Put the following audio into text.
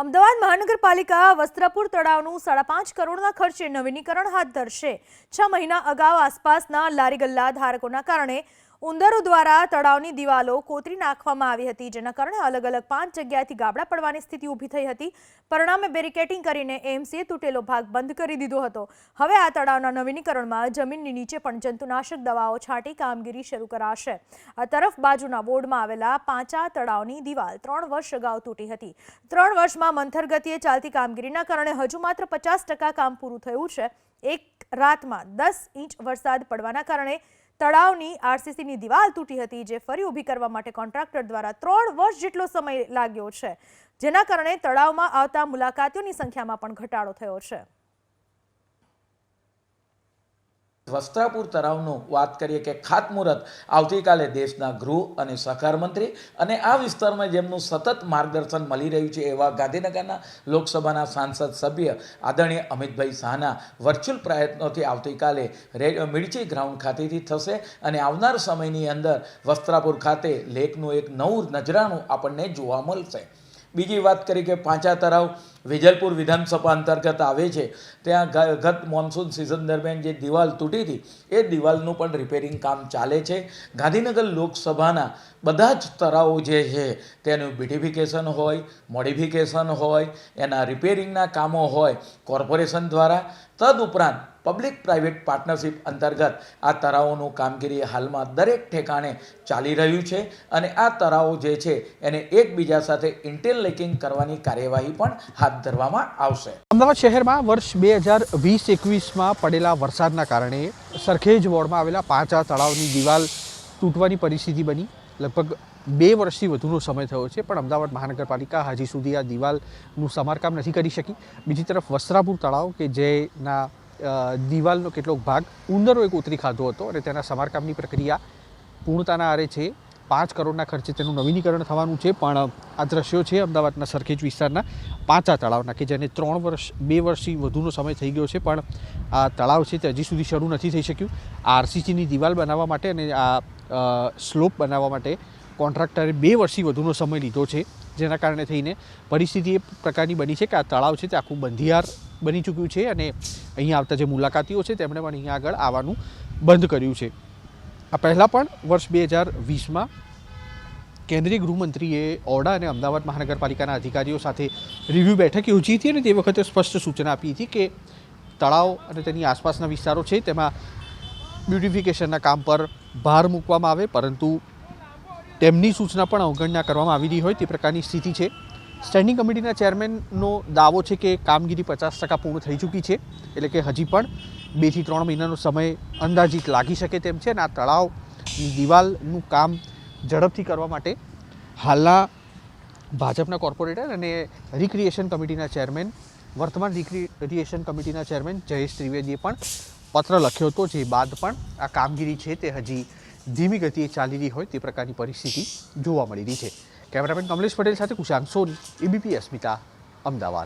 અમદાવાદ મહાનગરપાલિકા વસ્ત્રાપુર તળાવનું સાડા પાંચ કરોડના ખર્ચે નવીનીકરણ હાથ ધરશે. છ મહિના અગાઉ આસપાસના લારી ગલ્લા ધારકોના કારણે ઉંદરો દ્વારા તળાવની દિવાલો કોતરી નાખવામાં આવી હતી, જેના કારણે અલગ અલગ પાંચ જગ્યાએથી ગાબડા પડવાની સ્થિતિ ઊભી થઈ હતી. પરિણામે બેરિકેટિંગ કરીને એમસીએ તૂટેલો ભાગ બંધ કરી દીધો હતો. હવે આ તળાવના નવીનીકરણમાં જમીનની નીચે પણ જંતુનાશક દવાઓ છાંટી કામગીરી શરૂ કરાશે. આ તરફ બાજુના વોર્ડમાં આવેલા પાંચા તળાવની દિવાલ ત્રણ વર્ષ અગાઉ તૂટી હતી. ત્રણ વર્ષમાં મંથર ગતિએ ચાલતી કામગીરીના કારણે હજુ માત્ર પચાસ કામ પૂરું થયું છે. એક રાતમાં દસ ઇંચ વરસાદ પડવાના કારણે તળાવની આરસીસીની દિવાલ તૂટી હતી, જે ફરી ઊભી કરવા માટે કોન્ટ્રાક્ટર દ્વારા ત્રણ વર્ષ જેટલો સમય લાગ્યો છે, જેના કારણે તળાવમાં આવતા મુલાકાતીઓની સંખ્યામાં પણ ઘટાડો થયો છે. વસ્ત્રાપુર તળાવનું વાત કરીએ કે ખાતમુહૂર્ત. આવતીકાલે દેશના ગૃહ અને સહકાર મંત્રી અને આ વિસ્તારમાં જેમનું સતત માર્ગદર્શન મળી રહ્યું છે એવા ગાંધીનગરના લોકસભાના સાંસદ સભ્ય આદરણીય અમિતભાઈ શાહના વર્ચ્યુઅલ પ્રયત્નોથી આવતીકાલે મિર્ચી ગ્રાઉન્ડ ખાતેથી થશે અને આવનાર સમયની અંદર વસ્ત્રાપુર ખાતે લેકનું એક નવું નજરાણું આપણને જોવા મળશે. બીજી વાત કરી કે પાંચા તળાવ વેજલપુર વિધાનસભા અંતર્ગત આવે છે, ત્યાં ગત મોન્સૂન સિઝન દરમિયાન જે દિવાલ તૂટી હતી, એ દિવાલનું પણ રિપેરિંગ કામ ચાલે છે. ગાંધીનગર લોકસભાના બધા જ તળાવો જે છે, તેનું બ્યુટિફિકેશન હોય મોડિફિકેશન હોય, એના રિપેરિંગના કામો હોય કોર્પોરેશન દ્વારા તદુપરાંત પબ્લિક પ્રાઇવેટ પાર્ટનરશિપ અંતર્ગત આ તળાવોનું કામગીરી હાલમાં દરેક ઠેકાણે ચાલી રહ્યું છે અને આ તળાવો જે છે એને એકબીજા સાથે ઇન્ટેરલિંકિંગ કરવાની કાર્યવાહી પણ હાથ ધરવામાં આવશે. અમદાવાદ શહેરમાં વર્ષ બે હજાર વીસ એકવીસમાં પડેલા વરસાદના કારણે સરખેજ વોર્ડમાં આવેલા પાંચા તળાવની દિવાલ તૂટવાની પરિસ્થિતિ બની. લગભગ બે વર્ષથી વધુનો સમય થયો છે, પણ અમદાવાદ મહાનગરપાલિકા હજી સુધી આ દિવાલનું સમારકામ નથી કરી શકી. બીજી તરફ વસ્ત્રાપુર તળાવ કે જેના દિવાલનો કેટલોક ભાગ ઉંદરોએ કોતરી ખાધો હતો અને તેના સમારકામની પ્રક્રિયા પૂર્ણતાના આરે છે. પાંચ કરોડના ખર્ચે તેનું નવીનીકરણ થવાનું છે, પણ આ દ્રશ્યો છે અમદાવાદના સરખેજ વિસ્તારના પાંચા તળાવના કે જેને ત્રણ વર્ષ, બે વર્ષથી વધુનો સમય થઈ ગયો છે, પણ આ તળાવ છે તે હજી સુધી શરૂ નથી થઈ શક્યું. આરસીસીની દિવાલ બનાવવા માટે અને આ સ્લોપ બનાવવા માટે કોન્ટ્રાક્ટરે બે વર્ષથી વધુનો સમય લીધો છે, જેના કારણે થઈને પરિસ્થિતિ એ પ્રકારની બની છે કે આ તળાવ છે તે આખું બંધિયાર બની ચૂક્યું છે અને અહીંયા આવતા જે મુલાકાતીઓ છે, તેમણે પણ અહીંયા આગળ આવવાનું બંધ કર્યું છે. આ પહેલાં પણ વર્ષ બે હજાર વીસમાં કેન્દ્રીય ગૃહમંત્રીએ ઓરડા અને અમદાવાદ મહાનગરપાલિકાના અધિકારીઓ સાથે રિવ્યૂ બેઠક યોજી હતી અને તે વખતે સ્પષ્ટ સૂચના આપી હતી કે તળાવ અને તેની આસપાસના વિસ્તારો છે, તેમાં બ્યુટિફિકેશનના કામ પર ભાર મૂકવામાં આવે, પરંતુ તેમની સૂચના પણ અવગણના કરવામાં આવી રહી હોય તે પ્રકારની સ્થિતિ છે. સ્ટેન્ડિંગ કમિટીના ચેરમેનનો દાવો છે કે કામગીરી પચાસ ટકા પૂર્ણ થઈ ચૂકી છે, એટલે કે હજી પણ બેથી ત્રણ મહિનાનો સમય અંદાજિત લાગી શકે તેમ છે અને આ તળાવની દિવાલનું કામ ઝડપથી કરવા માટે હાલના ભાજપના કોર્પોરેટર અને રિક્રિએશન કમિટીના ચેરમેન, વર્તમાન રિક્રિએશન કમિટીના ચેરમેન જયેશ ત્રિવેદીએ પણ પત્ર લખ્યો હતો, જે બાદ પણ આ કામગીરી છે તે હજી ધીમી ગતિએ ચાલી રહી હોય તે પ્રકારની પરિસ્થિતિ જોવા મળી રહી છે. કેમેરામેન કમલેશ પટેલ સાથે કુશાંક સોની એબીપી અસ્મિતા અમદાવાદ.